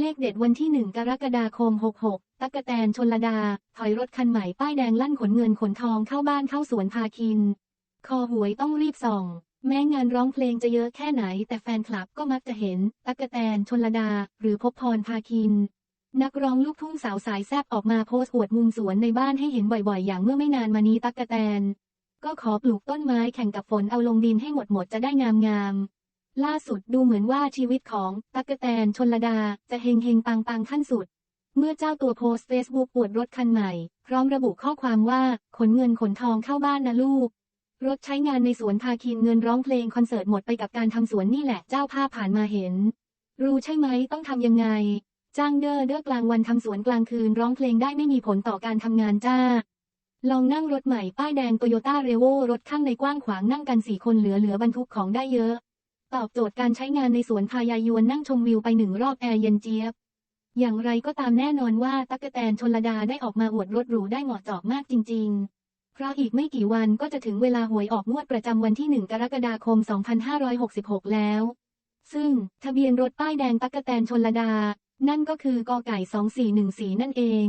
เลขเด็ดวันที่ 1 กรกฎาคม 66 ตั๊กแตนชนลดา ถอยรถคันใหม่ป้ายแดงลั่นขนเงินขนทองเข้าบ้านเข้าสวนพาคิน คอหวยต้องรีบส่อง แม้งานร้องเพลงจะเยอะแค่ไหน แต่แฟนคลับก็มักจะเห็น ตั๊กแตนชนลดา หรือพบพรพาคิน นักร้องลูกทุ่งสาวสายแซบออกมาโพสต์อวดมุมสวนในบ้านให้เห็นบ่อยๆ อย่างเมื่อไม่นานมานี้ตั๊กแตน ก็ขอปลูกต้นไม้แข่งกับฝนเอาลงดินให้หมดหมดจะได้งามงามๆ ล่าสุดดูเหมือนว่าชีวิตของตั๊กแตนชนลดา จะเฮงเฮงปังปังขั้นสุด เมื่อเจ้าตัวโพสต์เฟซบุ๊กอวดรถคันใหม่ พร้อมระบุข้อความว่า ขนเงินขนทองเข้าบ้านนะลูก รถใช้งานในสวนพาคินเงินร้องเพลงคอนเสิร์ตหมดไปกับการทำสวนนี่แหละเจ้าภาพผ่านมาเห็น รู้ใช่ไหมต้องทำยังไง จ้างเด้อเด้อกลางวันทำสวนกลางคืนร้องเพลงได้ไม่มีผลต่อการทำงานจ้าลองนั่งรถใหม่ป้ายแดงโตโยต้าเรโวรถข้างในกว้างขวางนั่งกันสี่คนเหลือเหลือบรรทุกของได้เยอะ ตอบโจทย์การใช้งานในสวนพายายวนนั่งชมวิวไปหนึ่งรอบแอร์เย็นเจี๊ยบ อย่างไรก็ตามแน่นอนว่าตั๊กแตนชนลดาได้ออกมาอวดรถหรูได้เหมาะเจาะมากจริง ๆ เพราะอีกไม่กี่วันก็จะถึงเวลาหวยออกงวดประจำวันที่ 1 กรกฎาคม 2566 แล้ว ซึ่งทะเบียนรถป้ายแดงตั๊กแตนชนลดา นั่นก็คือกอไก่ 2414 นั่นเอง